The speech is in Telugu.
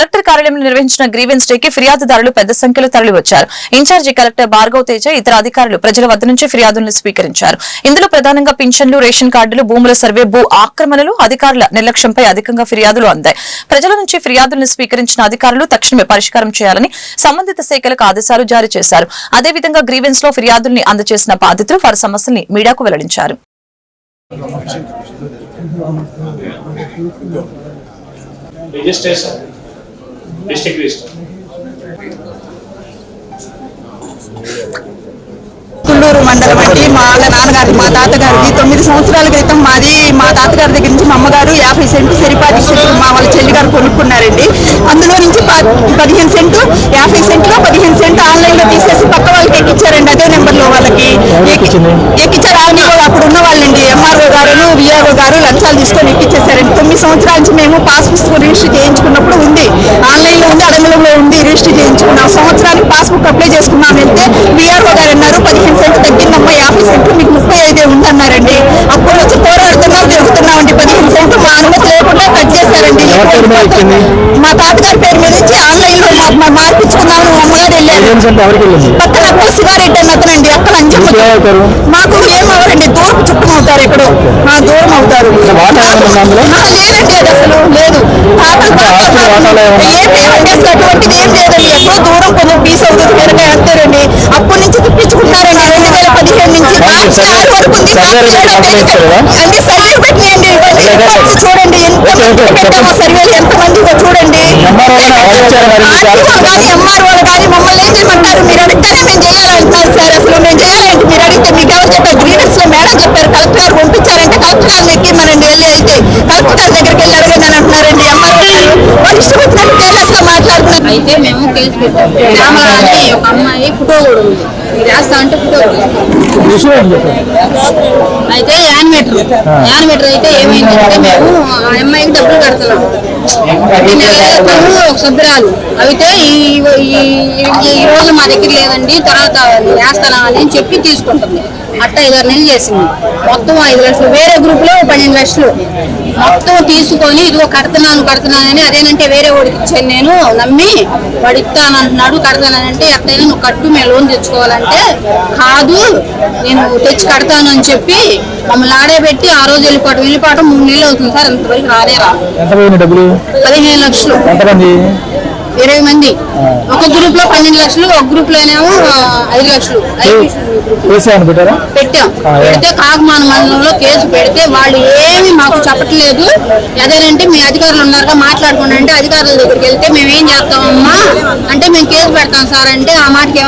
కలెక్టర్ కార్యాలయంలో నిర్వహించిన గ్రీవెన్స్ డేకి ఫిర్యాదుదారులు పెద్ద సంఖ్యలో తరలివచ్చారు. ఇన్ఛార్జి కలెక్టర్ భార్గవ్ తేజ ఇతర అధికారులు ప్రజల వద్ద నుంచి ఫిర్యాదులను స్వీకరించారు. ఇందులో ప్రధానంగా పింఛన్లు రేషన్ కార్డులు భూముల సర్వే భూ ఆక్రమణలు అధికారుల నిర్లక్ష్యంపై అధికంగా ఫిర్యాదులు అందాయి. ప్రజల నుంచి ఫిర్యాదులను స్వీకరించిన అధికారులు తక్షణమే పరిష్కారం చేయాలని సంబంధిత శాఖలకు ఆదేశాలు జారీ చేశారు. అదేవిధంగా గ్రీవెన్స్లో ఫిర్యాదుల్ని అందజేసిన బాధితులు వారి సమస్యల్ని మీడియాకు వెల్లడించారు. రిజిస్ట్రేషన్ డిస్ట్రిక్ట్ రిజిస్టర్ తుళ్ళూరు మండలం అండి. మా వాళ్ళ నాన్నగారి మా తాతగారిది తొమ్మిది సంవత్సరాల క్రితం మాది మా తాతగారి దగ్గర నుంచి మా అమ్మగారు యాభై సెంటు సరిపాటి సెంటు మా వాళ్ళ చెల్లి గారు కొనుక్కున్నారండి. అందులో నుంచి ప- పదిహేను సెంటు యాభై సెంట్లో పదిహేను సెంటు ఆన్లైన్లో తీసేసి పక్క వాళ్ళకి ఎక్కిచ్చారండి. అదే నెంబర్లో వాళ్ళకి ఎక్కించారు ఎక్కిచ్చారు. ఆమె అప్పుడు ఉన్న వాళ్ళండి. ఎంఆర్ఓ గారు విఆర్ఓ గారు లంచాలు తీసుకొని ఎక్కించేశారండి తొమ్మిది సంవత్సరాల నుంచి మేము పాస్ పుస్తకం రిజిస్టర్ చేయించుకున్నప్పుడు ఉంది. ఆన్లైన్లో ఉంది అడగలంలో ఉంది రిజిస్టర్ చేయించుకున్నాం. సంవత్సరానికి పాస్బుక్ అప్లై చేసుకున్నాం వెళ్తే విఆర్ఓ గారు అన్నారు పదిహేను సెంట్లు తగ్గిందమ్మా యాభై సెంట్లు మీకు ముప్పై ఐదే ఉందన్నారండి. అప్పుడు కట్ చేశారండి మా తాతగారి పేరు మీద నుంచి ఆన్లైన్లో మా- మా మార్పించుకున్నాము మా అమ్మగారు వెళ్ళారు పక్కన అక్కడ శివారెడ్డి అని అతనండి అక్కడ అంజమ్మ? మాకు ఏమవరండి దూరం చుట్టం అవుతారు ఇక్కడ మా దూరం అవుతారు. లేదండి అది అసలు లేదు? ఏం లేదండి అసలు అటువంటిది ఏం లేదండి. ఎక్కడో దూరం కొంచెం పీస్ అవుతుంది వేరే అంతేనండి. అప్పటి నుంచి తిప్పించుకుంటారండి రెండు వేల పదిహేను నుంచి. మార్చి ఆరు వరకు ఉంది? అంటే సర్వే పెట్టినండి చూడండి పెట్టామో సర్వేలు ఎంత మందిగో చూడండి. ఎంఆర్ఓ కానీ మమ్మల్ని ఏం చేయమంటారు? మీరు అడిగితేనే మేము చేయాలంటున్నారు సార్. అసలు మేము చేయాలంటే మీరు అడిగితే మీకు ఎవరు చెప్పారు? గ్రీవెన్స్లో మేడం చెప్పారు కలెక్టర్ గారు పంపించారంటే కలెక్టర్ గారిని ఎక్కి మనండి వెళ్ళి అయితే. కలెక్టర్ గారి దగ్గరికి వెళ్ళి అడగండి అని అంటున్నారండి. ఎంఆర్ఓ గారు వాళ్ళు ఇష్టం వచ్చినట్టు అయితే మేము కేసు పెట్టాం శ్యామల అని ఒక అమ్మాయి ఫోటో కూడా ఉంది. రాస్తా అంటే ఫోటో అయితే యానిమేటర్. యానిమేటర్ అయితే ఏమైందంటే మేము ఆ అమ్మాయికి డబ్బులు కడుతున్నాం. ఈ నెల ఒక సభ్యురాలు. అయితే ఈ రోజు మా దగ్గర లేదండి తర్వాత వేస్తానా అని చెప్పి తీసుకుంటుంది. అట్ట ఐదారు నెలలు చేసింది. మొత్తం ఐదు లక్షలు. వేరే గ్రూప్లో పన్నెండు లక్షలు. మొత్తం తీసుకొని ఇదిగో కడుతున్నాను కడుతున్నానని అదేనంటే వేరే వాడికి ఇచ్చాను నేను నమ్మి వాడు ఇస్తానంటున్నాడు కడతానంటే ఎట్టయినా నువ్వు కట్టు మేము లోన్ తెచ్చుకోవాలంటే కాదు నేను తెచ్చి కడతాను అని చెప్పి మమ్మల్ని ఆడేపెట్టి ఆ రోజు వెళ్ళిపోవటం. వెళ్ళిపోవటం మూడు నెలలు అవుతుంది సార్ ఇంతవరకు రాదే రా ఎంత పోయింది డబ్బులు? పదిహేను లక్షలు. ఎంతమంది? ఇరవై మంది. ఒక గ్రూప్లో పన్నెండు లక్షలు ఒక గ్రూప్ లోనేమో ఐదు లక్షలు. పెట్టారా? పెట్టాం. పెడితే కాకమాన మండలంలో కేసు పెడితే వాళ్ళు ఏమి మాకు చెప్పట్లేదు. అదేనంటే మీ అధికారులు ఉన్నారుగా మాట్లాడుకోండి అంటే అధికారుల దగ్గరికి వెళ్తే మేము ఏం చేస్తామమ్మా? అంటే మేము కేసు పెడతాం సార్ అంటే ఆ మాటకి